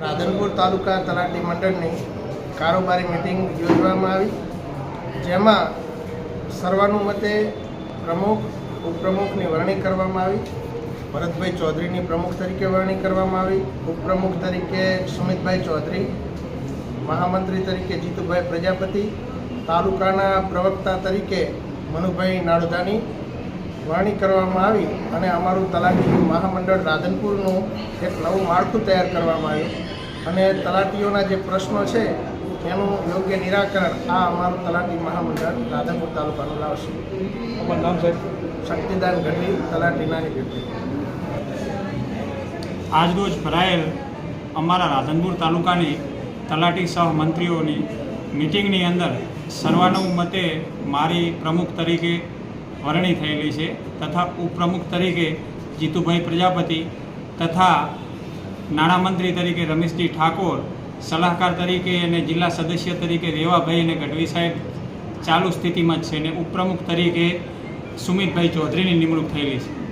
રાધનપુર તાલુકા તલાટી મંડળની કારોબારી મિટિંગ યોજવામાં આવી. જેમાં સર્વાનુમતે પ્રમુખ, ઉપપ્રમુખની વરણી કરવામાં આવી. ભરતભાઈ ચૌધરીની પ્રમુખ તરીકે વરણી કરવામાં આવી. ઉપપ્રમુખ તરીકે સુમિતભાઈ ચૌધરી. મહામંત્રી તરીકે જીતુભાઈ પ્રજાપતિ. તાલુકાના પ્રવક્તા તરીકે મનુભાઈ નાડોદાની. વરણી કરવામાં આવી અને અમારું તલાટી મહામંડળ રાધનપુરનું એક નવું માળખું તૈયાર કરવામાં આવ્યું અને તલાટીઓના જે પ્રશ્નો છે એનું યોગ્ય નિરાકરણ આ અમારું તલાટી મહામંડળ રાધનપુર તાલુકાનું લાવશે. અમારું નામ સાહેબ? શક્તિદાન ગઢવી તલાટી નાની પેટી આજરોજ ભરાયેલ અમારા રાધનપુર તાલુકાની તલાટી સહ મંત્રીઓની મિટિંગની અંદર સર્વાનુમતે મારી પ્રમુખ તરીકે વરણી થયેલી છે તથા ઉપપ્રમુખ તરીકે જીતુભાઈ પ્રજાપતિ તથા નાણામંત્રી તરીકે રમેશજી ઠાકોર, સલાહકાર તરીકે અને જિલ્લા સદસ્ય તરીકે રેવાભાઈ અને ગઢવી સાહેબ ચાલુ સ્થિતિમાં જ છે અને ઉપપ્રમુખ તરીકે સુમિતભાઈ ચૌધરીની નિમણૂક થયેલી છે.